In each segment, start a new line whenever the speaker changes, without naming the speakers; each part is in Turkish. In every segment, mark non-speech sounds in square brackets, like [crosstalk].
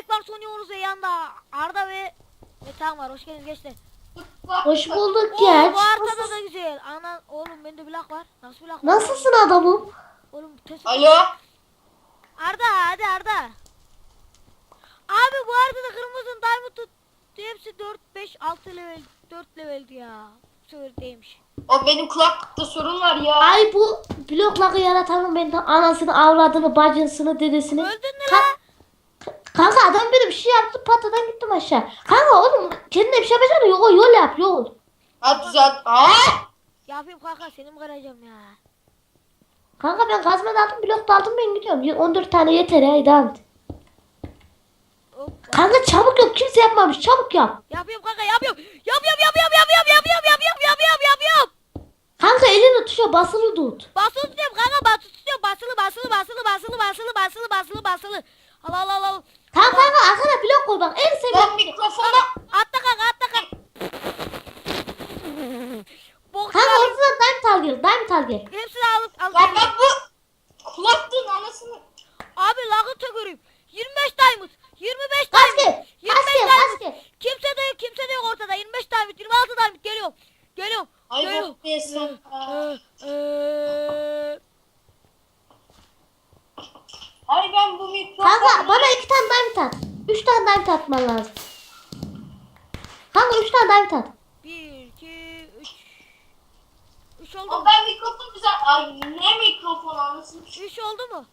Ekvars oynuyoruz ve yanında Arda ve Metan var. Hoş geldiniz gençler.
Hoş bulduk
Oo,
genç.
bu haritada da güzel. Ana oğlum bende blok var. Nasıl blok var?
Nasılsın adamım?
Oğlum test.
Alo.
Arda hadi Arda. Abi bu haritada kırmızı diamond tut. Hepsi 4, 5, 6 level, 4 leveldi ya. Değilmiş.
O benim kulaklıkta sorun var ya.
Ay bu blokları yaratanın benden anasını, avradını, bacısını, dedesini.
Öldün mü lan?
Kanka adam böyle bir şey yaptı patadan gittim aşağı. Kanka oğlum kendine bir şey yapacağına yol, yol yap yol.
Ha düzelt. Aa!
Yapayım kanka seni mi kıracağım ya?
Kanka ben kazma da aldım blok da aldım ben gidiyorum. 14 tane yeter ya.
Hop.
Kanka çabuk yap kimse yapmamış çabuk yap.
Yapıyorum kanka yapıyorum. Yapıyorum yapıyorum yapıyorum yapıyorum yapıyorum yapıyorum yapıyorum.
Kanka elini tuşa basılı tut.
Basılı tutuyorum kanka basılı tutuyorum. Basılı basılı basılı basılı basılı basılı basılı basılı. Al al al al.
Tamam kanka arkana blok koy bak en
Ben
seviyorum.
mikrofona...
Atla kanka atla kanka. Bok
Kanka
ya.
ortadan diamond al gel diamond al gel.
Hepsini alıp al.
Ya ben bu kulaklığın anasını...
Abi lagı göreyim. 25 diamond. 25
Kaç
diamond.
gel,
25
kaç gel,
diamond.
kaç gel.
Kimse de yok kimse de yok ortada. 25 diamond 26 diamond geliyorum. Geliyorum.
Ay
geliyorum.
bok diyesin. Ay ben bu mikrofonu...
Kanka bana at. Üç tane diamond atman lazım. Kanka üç tane diamond at.
1 2 3 3 oldu
O
mu?
ben mikrofon güzel... Ay ne mikrofon anasını...
3 oldu mu?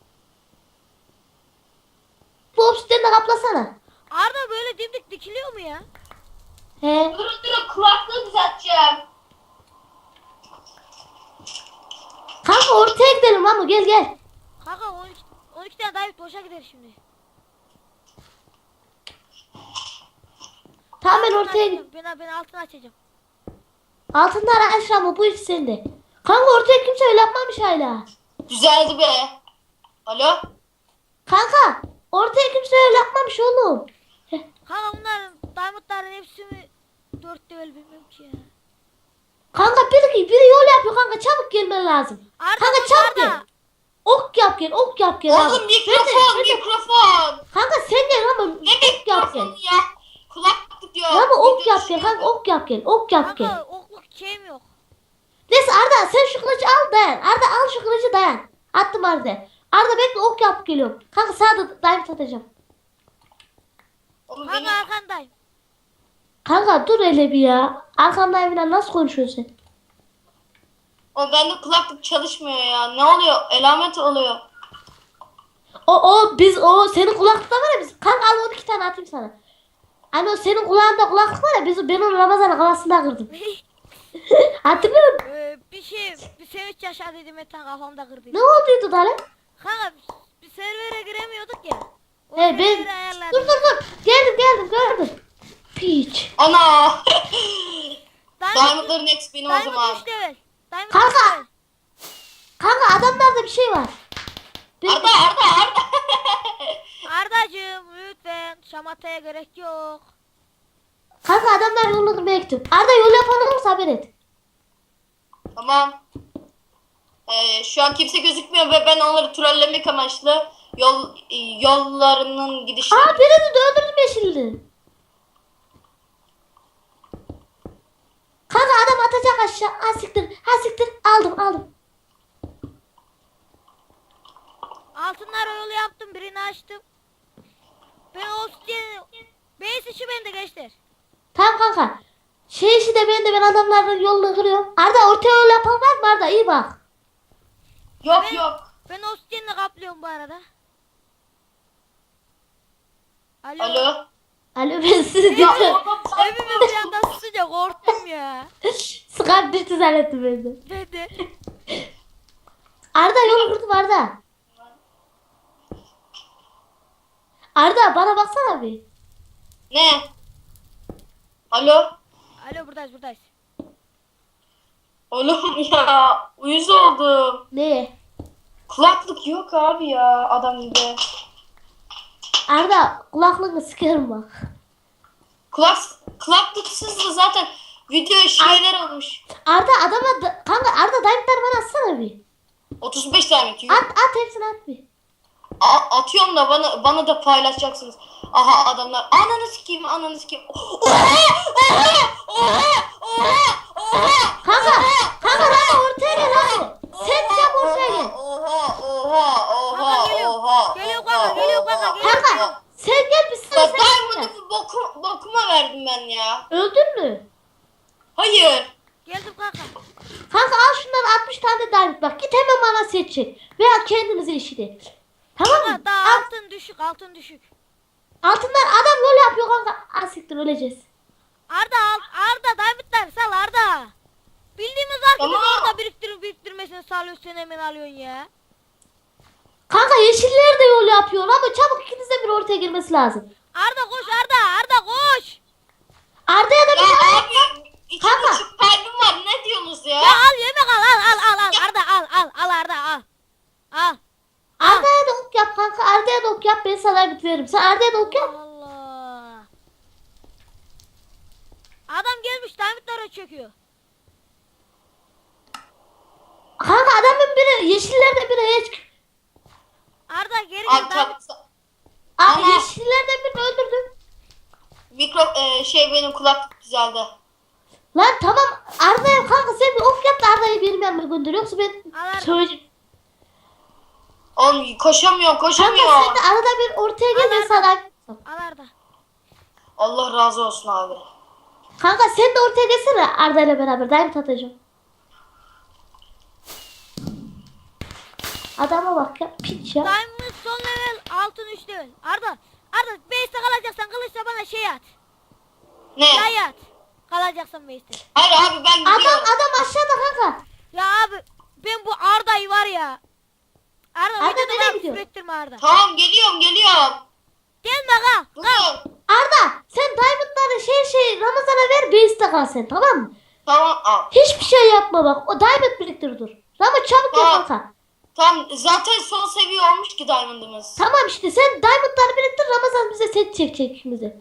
Bu kaplasana.
Arda böyle dimdik dikiliyor mu ya?
He.
Durun durun kulaklığı düzelteceğim.
Kanka ortaya gidelim ama gel gel.
Kanka 12 12 tane diamond boşa gider şimdi.
Tamam ben ortaya.
Ben, ben altını açacağım.
Altında araç ama bu iş sende. Kanka ortaya kimse öyle yapmamış hala.
Düzeldi be. Alo.
Kanka ortaya kimse öyle yapmamış oğlum.
Kanka bunların diamondların hepsi mi 4 level bilmiyorum ki ya.
Kanka biri, biri yol yapıyor kanka çabuk gelmen lazım.
Arda
Kanka çabuk
Arda.
gel. Ok yap gel ok yap gel. abi.
Oğlum mikrofon
Ben de- ben de-
mikrofon.
Kanka sen gel ama
Ne
ok yap gel.
mikrofonu ya? Kulaklık
Ya ama ok yap gel kanka ok yap gel ok yap gel.
Kanka okluk şeyim yok.
Neyse Arda sen şu kılıcı al dayan. Arda al şu kılıcı dayan. Attım Arda. Arda bekle ok yap geliyorum. Kanka sağda diamond atacağım.
Oğlum benim...
Kanka arkandayım.
Kanka dur hele bir ya. Arkamdan evine nasıl konuşuyorsun sen?
O bende kulaklık çalışmıyor ya. Ne oluyor? Elamet oluyor.
O o biz o senin kulaklıkta var ya biz. Kanka al 12 tane atayım sana. O senin kulağında kulaklık var ya biz ben onu Ramazan'ın kafasında kırdım. [laughs] Hatırlıyor musun?
Ee, bir şey bir sevinç yaşadıydım Metan kafamda kırdıydı.
Ne olduydu da lan?
Kanka bir servere giremiyorduk ya. O
He ben
serveri ayarladım.
dur dur dur. Geldim geldim gördüm. Piç.
Ana. [laughs]
Diamond,
Diamond'ların benim o
Diamond
zaman.
3 level. Diamond
Kanka.
üç level.
Kanka adamlarda bir şey var. Ben-
Arda Arda Arda.
Ardacığım lütfen şamataya gerek yok.
Kanka adamlar yolunu gitti. Arda yol yapan olursa haber et.
tamam. Ee, şu an kimse gözükmüyor ve ben onları trollemek amaçlı yol yollarının gidişini
Aa birini de öldürdüm yeşilli. Kanka adam atacak aşağı. Ha siktir. Ha siktir. Aldım aldım.
Altınlar yolu yaptım birini açtım. Ben obsidian Base işi bende gençler.
Tamam kanka. Şey işi de ben de ben adamların yolunu kırıyorum. Arda ortaya yol yapan var mı Arda? İyi bak.
Yok
Ben-
yok.
Ben obsidian'la kaplıyorum bu arada. Alo.
Alo.
Alo ben sizi dinliyorum.
Evime bir anda susunca korktum ya. [laughs]
Sıkar düştü zannettim ben de.
Ben de.
Arda yolu kırdım Arda. Arda bana baksana bir.
Ne? Alo.
Alo buradayız buradayız.
Oğlum [laughs] ya uyuz oldum.
Ne?
Kulaklık yok abi ya adam gibi.
Arda kulaklığını sikerim bak.
Kulak kulaklıksız da zaten video şeyler olmuş.
Arda adama da, kanka Arda diamondları bana atsana bir.
35 tane
At at hepsini at bir.
A- atıyorum da bana bana da paylaşacaksınız. Aha adamlar ananı sikeyim ananı sikeyim. Oha! Oha! Oha! Oha! Oha!
Kanka, kanka lan ortaya gel lan. Sen yap ortaya gel.
Oha! Oha! Oha!
Kanka geliyor.
Oha!
Geliyor kanka, geliyor kanka, geliyor.
Kanka sen gel biz sana
Bak
sen
Diamond'ı boku, bokuma verdim ben ya.
Öldün mü?
Hayır.
Geldim kanka.
Kanka al şundan 60 tane diamond bak. Git hemen bana seçin. Veya kendinize işini. Tamam mı?
Daha
Al,
altın düşük altın düşük.
altından adam yol yapıyor kanka. Asiktir öleceğiz.
Arda al. Arda Davidler sal Arda. Bildiğimiz arkadaş
Tamam.
orada biriktirip biriktirmesini sağlıyorsun sen hemen alıyorsun ya.
Kanka yeşiller de yol yapıyor ama çabuk ikiniz de bir ortaya girmesi lazım.
Arda koş Arda Arda koş.
Arda'ya da bir
Ya
tane
abi iki
Kanka.
buçuk kalbim var ne diyorsunuz ya?
Ya al yemek al al al al al Arda al al al Arda al. Al.
Arda'ya yap kanka. Arda'ya da ok yap ben sana bit veririm. Sen Arda'ya da ok yap.
Allah. Adam gelmiş Davidlere çöküyor.
Kanka adamın biri yeşillerde biri hiç.
Arda geri
Abi
gel
tam,
David.
Aa,
Ama-
yeşillerden birini öldürdüm.
mikro e, şey benim kulaklık düzeldi.
Lan tamam Arda'ya kanka sen bir ok yap da Arda'yı benim yanıma gönder. Yoksa ben
Al Arda.
söyleyeceğim.
Oğlum koşamıyorum
Kanka
koşamıyorum.
sen de arada bir ortaya gel
Al
sana.
Al Arda.
Allah razı olsun abi.
Kanka sen de ortaya gelsene Arda ile beraber. Diamond atacağım. Adama bak ya piç ya.
Diamond son level altın 3 level. Arda. Arda base'te kalacaksan kılıçla bana şey at.
Ne?
Yay at. Kalacaksan base'te.
Hayır abi ben
Adam
gidiyorum.
adam aşağıda kanka.
Ya abi ben bu Arda'yı var ya. Arda,
Arda
videoda
nereye
bana
gidiyor?
küfür ettirme Arda.
Tamam geliyorum geliyorum.
Gelme. Kal.
Dur.
Arda sen diamondları şey şey Ramazan'a ver base'te kal sen tamam mı?
Tamam al.
Hiçbir şey yapma bak. O diamond biriktir dur. Ramazan çabuk gel
Tamam.
kanka.
Tamam zaten son seviye olmuş ki diamond'ımız.
Tamam işte sen diamondları biriktir Ramazan bize set çekecek ikimize.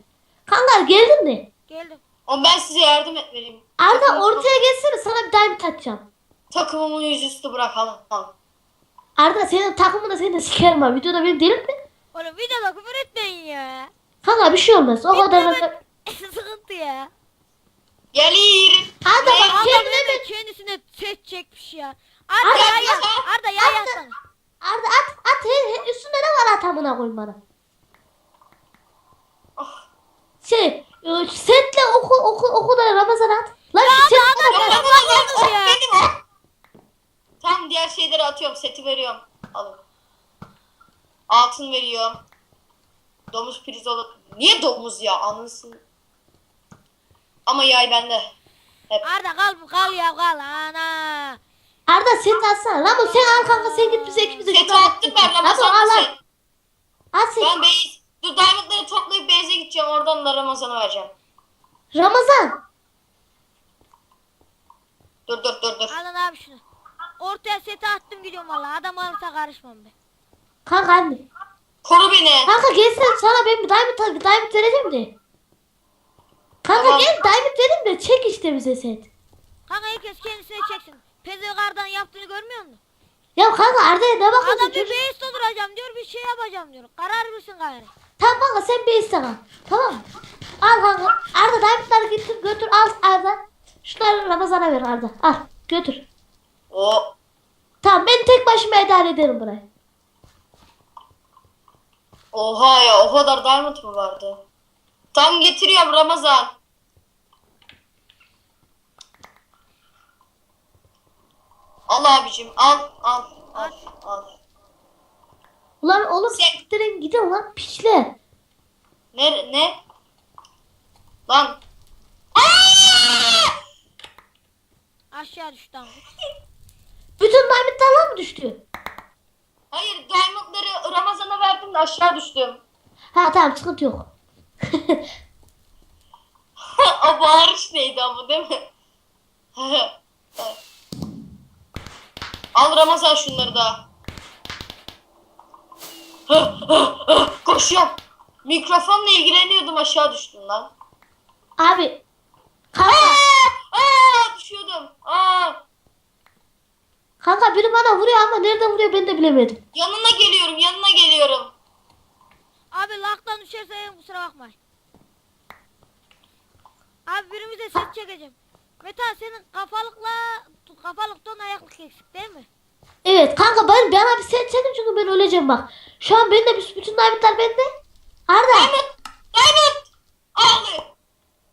Kanka geldin mi?
Geldim.
Ama ben size yardım etmeliyim.
Arda
Takımımı-
ortaya gelsene sana bir diamond atacağım.
Takımımı yüzüstü bırakalım. Tamam.
Arda senin takımını seni de sikerim ha. Videoda beni delirtme.
Oğlum videoda küfür etmeyin ya.
Kanka bir şey olmaz. O kadar da... [laughs]
Sıkıntı ya.
Gelirim.
Arda bak
Adam
kendine
hemen kendisine set çekmiş ya. Arda
Arda,
at.
Arda.
Arda yay
Arda. Arda at at he, he, üstünde ne var at amına koyayım bana.
Ah.
Şey e, setle oku oku oku da Ramazan at. Lan
Ya
şu set
adam-
bana-
adam-
Yok,
Adam
yok, yok,
bakıyorsunuz ya.
benim o. Tamam diğer şeyleri atıyorum. Seti veriyorum. Alın. Altın veriyorum. Domuz pirzolu. Niye domuz ya? Anlasın. Ama yay bende. Hep.
Arda kal kal ya kal ana.
Arda set atsana. Ramo sen al kanka sen git bize ikimize
Seti attım ben
Ramo al
Ramazan'da
al.
set.
At set.
Ben base, dur diamondları toplayıp base'e gideceğim. Oradan da Ramazan'a vereceğim.
Ramazan.
Dur dur dur dur.
Alın abi şunu. Ortaya seti attım gidiyorum valla. Adam alırsa karışmam ben.
Kanka anne.
Koru beni.
Kanka gelsene sana ben bir diamond, diamond vereceğim de. Kanka
Tamam.
gel diamond vereyim de çek işte bize set.
Kanka herkes kendisine çeksin. Pezevekardan yaptığını görmüyor musun?
Ya kanka Arda'ya ne bakıyorsun?
Adam bir
Çocuk-
base dolduracağım diyor bir şey yapacağım diyor. Karar versin gayrı.
Tamam kanka sen bir iste kal. Tamam mı? Al kanka. Arda diamondları getir götür al Arda. Şunları Ramazan'a ver Arda. Al götür.
O
Tamam ben tek başıma idare ederim burayı.
Oha ya o kadar diamond mı vardı? Tam getiriyorum Ramazan. Al abicim al al al al.
Ulan oğlum
Sen-
siktirin gidin lan piçler.
Ne ne? Lan.
Aşağı düştü.
Bütün diamondlar mı düştü?
Hayır diamondları Ramazan'a verdim de aşağı düştüm.
Ha tamam sıkıntı yok. [laughs]
o bağırış neydi ama değil mi? [laughs] Al Ramazan şunları da. [laughs] Koşuyorum. Mikrofonla ilgileniyordum aşağı düştüm lan.
Abi. Kanka.
Aa, aa düşüyordum. Aa.
Kanka biri bana vuruyor ama nereden vuruyor ben de bilemedim.
Yanına geliyorum yanına geliyorum.
Abi laktan düşerse kusura bakma. Abi birimize set çekeceğim. Meta senin kafalıkla kafalıktan ayaklık eksik değil mi?
Evet kanka ben bana bir set çekin çünkü ben öleceğim bak. Şu an bende bir- bütün diamondlar bende. Arda.
Diamond! Diamond! Abi!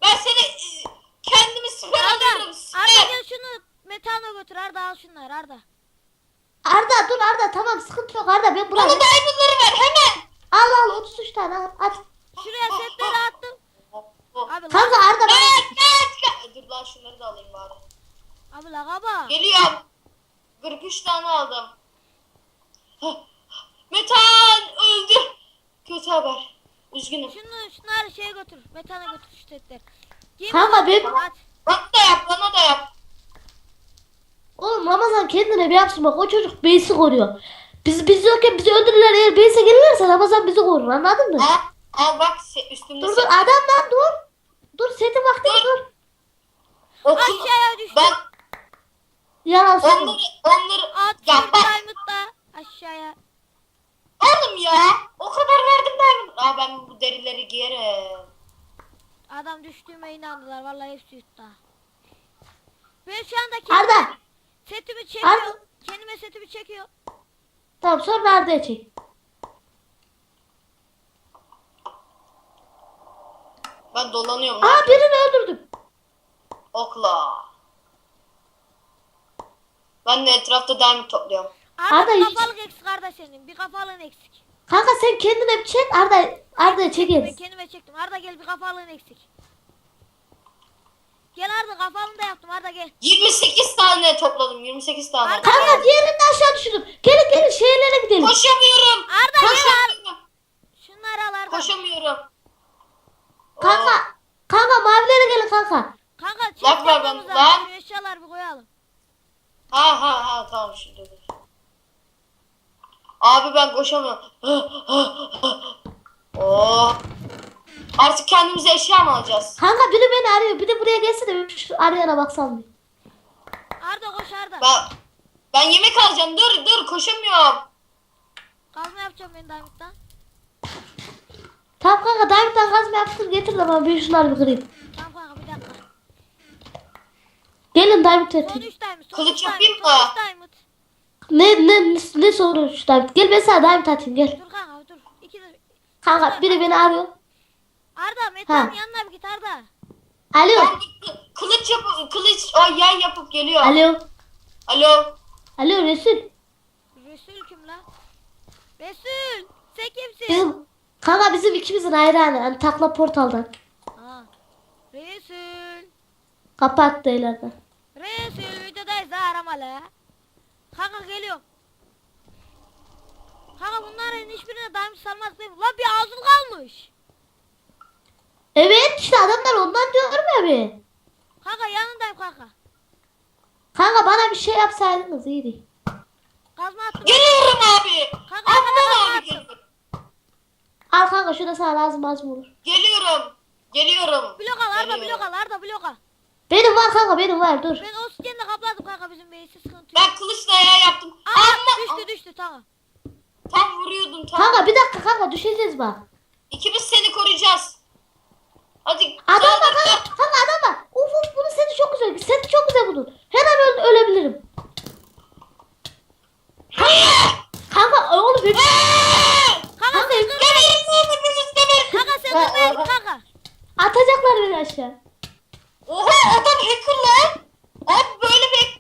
Ben seni e, kendimi süper
Arda,
alıyorum.
Arda
Süper.
gel şunu metana götür Arda al şunları Arda.
Arda dur Arda tamam sıkıntı yok Arda ben
Bana
buraya.
diamondları ver hemen.
Al al 33 tane al. At.
Şuraya setleri attım. Abi
Kanka Arda bana.
Kaç kaç. Dur lan şunları da alayım bari.
abi la kaba.
Geliyorum. 43 tane aldım. Metan öldü. Kötü haber. Üzgünüm.
Şunu şunları şeye götür. Metana götür şu setleri.
Kanka ben.
At.
Bana da yap bana da yap.
Oğlum Ramazan kendine bir yapsın bak o çocuk beysi koruyor. Biz biz yokken bizi öldürürler eğer beyse gelirlerse Ramazan bizi korur anladın mı?
Al, al bak üstümde
Dur dur adam lan dur. Dur seti vakti
Dur.
dur.
Okul-
Aşağıya düştü.
Ben
Yalan söyleme.
onları onları
At
ya
şu
bak
diamond da aşağıya.
oğlum ya o kadar verdim diamond. Aa ben bu derileri giyerim.
Adam düştüğüme inandılar. Vallahi hepsi yuttu. Ben şu anda
Arda.
Setimi çekiyor.
Arda.
Kendime setimi çekiyor.
Tamam sonra Arda'ya çek.
Ben dolanıyorum.
Aa birini öldürdüm.
Okla. Ben de etrafta diamond topluyorum.
Arda,
Arda
bir
hiç-
kafalık eksik Arda senin. Bir kafalığın eksik.
Kanka sen kendine bir çek Arda Arda'ya
Ben
çekeriz.
kendime çektim. Arda gel bir kafalığın eksik. Gel Arda kafalığını da yaptım. Arda gel.
28 tane topladım. 28 tane.
Arda-
Kanka diğerini de aşağı düşürdüm. Gelin gelin şehirlere gidelim.
Koşamıyorum.
Arda gel al.
Koşamıyorum.
Şunları al Arda.
Koşamıyorum.
Kanka kanka mavilere gelin kanka.
Kanka
var ben-
lazım.
lan.
Şu eşyaları bir koyalım.
Ha ha ha tamam dur. Abi ben koşamıyorum. [gasps] oh. Artık kendimize eşya mı alacağız?
Kanka biri beni arıyor. Bir de buraya gelse de bir şu arayana baksam bir.
Arda koş Arda.
Ben ben yemek alacağım. Dur dur koşamıyorum.
Kazma yapacağım ben Diamond'dan.
Tamam kanka David'den kazma yaptım getir de bana bir şunları bir kırayım.
Tamam kanka bir dakika.
Gelin David
Son
etin.
3 Diamond. Son
Kılıç
3
yapayım
Diamond. Son
mı?
3 Diamond.
Ne ne ne, ne sorun şu David. Gel ben sana David atayım gel.
Dur kanka dur. İki de...
Kanka biri beni arıyor.
Arda Mete'nin
Ha.
yanına bir git Arda.
Alo.
Ben kı- kılıç yapıp kılıç o yay yapıp geliyor.
Alo.
Alo.
Alo Resul.
Resul kim lan? Resul. Sen kimsin?
Bizim kanka bizim ikimizin hayranı. Hani takla portaldan.
Ha. Resul.
Kapattı ileride.
Resul videodayız ha aramalı. Kanka geliyorum. Kanka bunların hiçbirine daim salmaz değil mi? Lan bir ağzın kalmış.
Evet işte adamlar ondan diyorum ya bir.
Kanka yanındayım kanka.
Kanka bana bir şey yapsaydınız iyiydi.
Kazma attım.
Geliyorum abi.
Kanka arkadan
abi
attım.
geliyorum.
Al kanka şurada sana lazım az mı olur?
Geliyorum. Geliyorum.
Blok al Arda blok al Arda blok al.
Benim var kanka benim var dur.
Ben oksijenle kapladım kanka bizim beysi sıkıntı yok.
Ben kılıçla yay yaptım.
Aa
Ama
düştü düştü tamam.
tam vuruyordum tam.
Kanka bir dakika kanka düşeceğiz bak.
İkimiz seni koruyacağız. Hadi.
Adam var
ol.
kanka. Kanka adam var. Uf uf bunun seti çok güzel. Seti çok güzel bunun. Her an öl- ölebilirim. Kanka oğlum bir...
Kanka
Kanka,
sen
oğlum geberin.
Kanka sen
Ha,
dur ben
ha.
kanka.
Atacaklar beni aşağı.
Oha adam hacker lan. Abi böyle bir...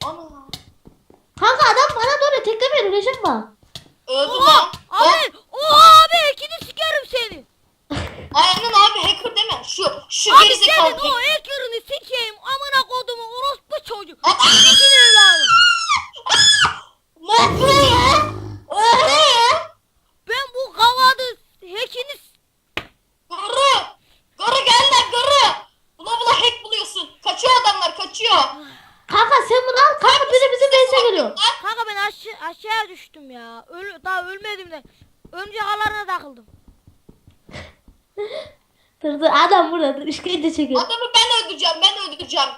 Kanka adam bana doğru teklemeyin öleceğim bak.
Öldü
Oha
lan. Lan,
abi. Oha abi ikini sikerim seni.
Aynen abi hacker deme. Şu şu
Abi
gerizekalı.
senin o hacker'ını sikeyim. Amına kodumu orospu çocuk.
Adam-
Sikini evladım.
Ne yapıyor ya? Oha ya.
Ben bu kavadı hackini
Garı. Garı gel lan garı. Bula bula hack buluyorsun. Kaçıyor adamlar kaçıyor.
Kanka sen bunu al. Kanka biri bizim base'e geliyor.
Lan,
Kanka ben aşağı, aşağıya düştüm ya. Öl daha ölmedim de. Örümcek ağlarına takıldım. [laughs]
Dur dur adam burada dur işkence çekiyor.
Adamı ben öldüreceğim ben öldüreceğim.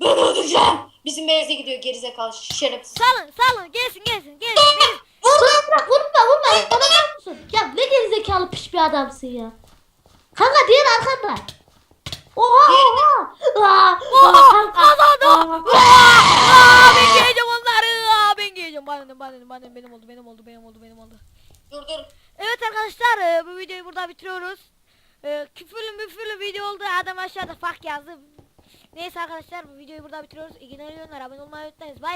Ben öldüreceğim. Bizim base'e gidiyor gerizekalı şerefsiz.
Salın salın gelsin gelsin gelsin. gelsin.
Bırak vurma vurma. Bana ne musun? Ya ne gerizekalı piş bir adamsın ya. Kanka diğer arkanda. Oha oha.
Oha
aa, kanka.
kazandım.
Aa.
Aa, ben giyeceğim onları. Giyeceğim. Bana ne bana ne bana ne benim oldu benim oldu benim oldu benim oldu.
Dur dur.
Evet arkadaşlar e, bu videoyu burada bitiriyoruz. E, küfürlü müfürlü video oldu. Adam aşağıda fark yazdı. Neyse arkadaşlar bu videoyu burada bitiriyoruz. İyi günler. Abone olmayı unutmayınız. Bay bay.